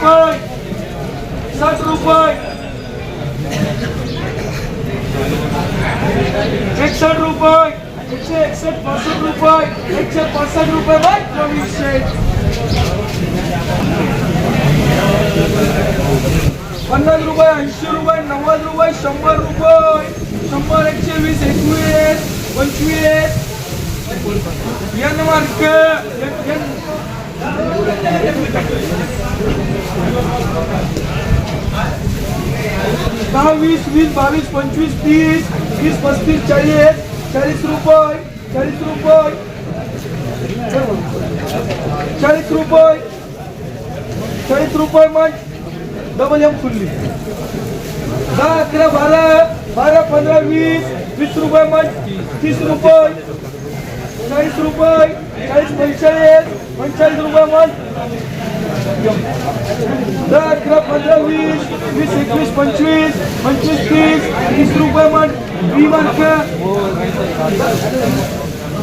रुपये. साठ रुपये. एकसठ रुपये. एकशे एकसठ पासष्ट रुपये. एकशे पासष्ट रुपये बाय चोवीसशे पन्नास रुपये ऐंशी रुपये नव्वद रुपये शंभर रुपये. शंभर एकशे वीस एकवीस पंचवीस. एन मार्क दहा वीस वीस बावीस पंचवीस तीस वीस पस्तीस चाळीस चाळीस रुपये चाळीस रुपये. चाळीस रुपये. चाळीस रुपये मग डबल एम खुल्ली. दहा अकरा बारा बारा पंधरा वीस वीस रुपये मग तीस रुपये. चाळीस रुपये. चाळीस पंचेचाळीस पंचेचाळीस रुपये मग दहा अकरा पंधरा वीस वीस एकवीस पंचवीस पंचवीस तीस तीस रुपये मग वी मार्क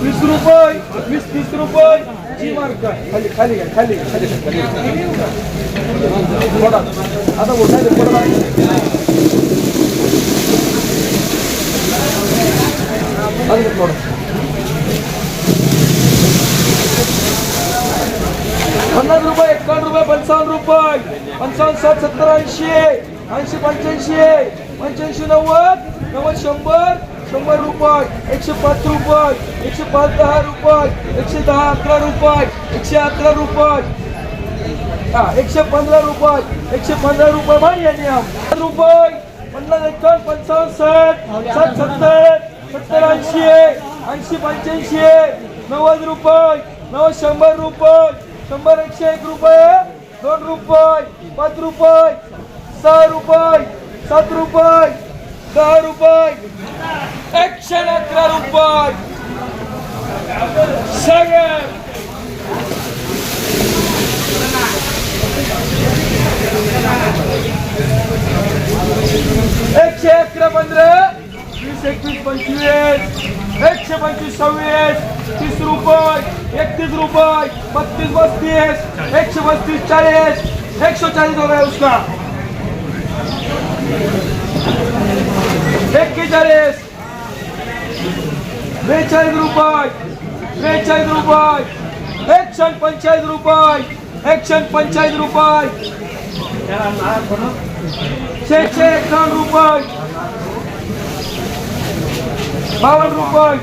वीस रुपये वीस तीस रुपये जी मार्क खाली खाली खाली खाली घ्या, थोडा आता थोडा अजून एक थोडा पन्नास रुपये एकावन्न रुपये पंचावन्न रुपये. पंचावन्न सात सत्तर ऐंशी ऐंशी पंच्याऐंशी पंच्याऐंशी नव्वद नव्वद शंभर शंभर रुपये एकशे पाच रुपये एकशे पाच दहा रुपये एकशे दहा अकरा रुपये एकशे अकरा रुपये. हा एकशे पंधरा रुपये एकशे पंधरा रुपये मान्य या. रुपये पन्नास एकावन्न पंचावन्न साठ सात सत्तर सत्तर ऐंशी ऐंशी पंच्याऐंशी नव्वद रुपये नव्वद शंभर रुपये. शंभर एकशे एक रुपये दोन रुपये पाच रुपये सहा रुपये सात रुपये दहा रुपये एकशे अकरा रुपये. सगळ्या एकशे अकरा पंधरा वीस एकवीस पंचवीस. एकशे पंचवीस, सव्वीस, तीस रुपये, एकतीस रुपये, बत्तीस बत्तीस, एकशे बत्तीस, चाळीस, एकशे चाळीस हो गया उसका. एक्केचाळीस, बेचाळीस रुपये बेचाळीस रुपये, एकशे पंचाळीस रुपये, एकशे पंचाळीस रुपये. शेशे एकावन्न रुपये. बावन्न रुपये।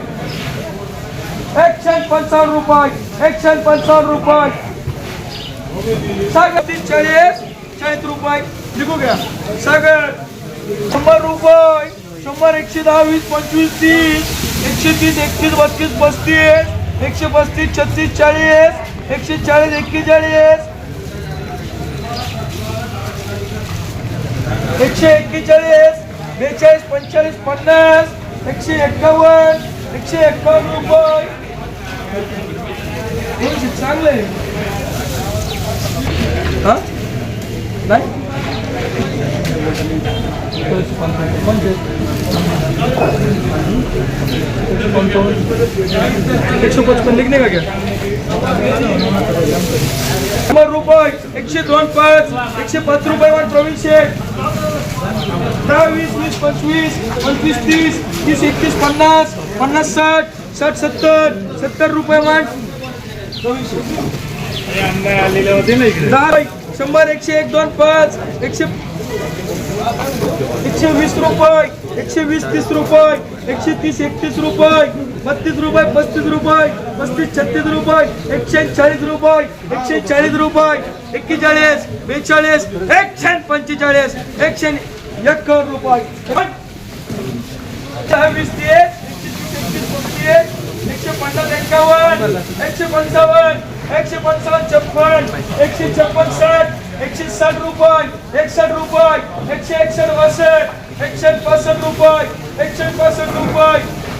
एकशे पंचावन्न रुपये एकशे पंचावन्न रुपये। सागर तीन चाळीस चाळीस रुपये लिखू घ्या. सागर शंभर रुपये शंभर एकशे दहा वीस पंचवीस तीस एकशे तीस एकतीस बत्तीस पस्तीस एकशे पस्तीस छत्तीस चाळीस एकशे चाळीस एक्केचाळीस एकशे एक्केचाळीस बेचाळीस पंचेचाळीस पन्नास एकशे एक्कावन्न एकशे एक्कावन्न रुपये. दोनशे चांगलं आहे. हा? नाही? एकशे पचपन लिखने का क्या? शंभर रुपये एकशे दोन पाच एकशे पाच रुपये वन प्रवीण शेठ. दहा वीस वीस पंचवीस पंचवीस तीस तीस एकतीस पन्नास पन्नास साठ साठ सत्तर सत्तर रुपये वन दहा शंभर एकशे एक दोन पाच एकशे एकशे वीस रुपये एकशे वीस तीस रुपये एकशे तीस एकतीस रुपये. बत्तीस रुपये पस्तीस रुपये पस्तीस छत्तीस रुपये एकशे चाळीस रुपये एकशे चाळीस रुपये एक्केचाळीस बेचाळीस एकशे पंचेचाळीस एकशे एकावन्न रुपये वीस तीस एकशे पन्नास एकावन्न एकशे पंचावन्न एकशे पंचावन्न छप्पन एकशे छप्पन साठ एकशे साठ रुपये एकसष्ट रुपये एकशे एकसष्ट बासष्ट एकशे पासष्ट रुपये एकशे पासष्ट रुपये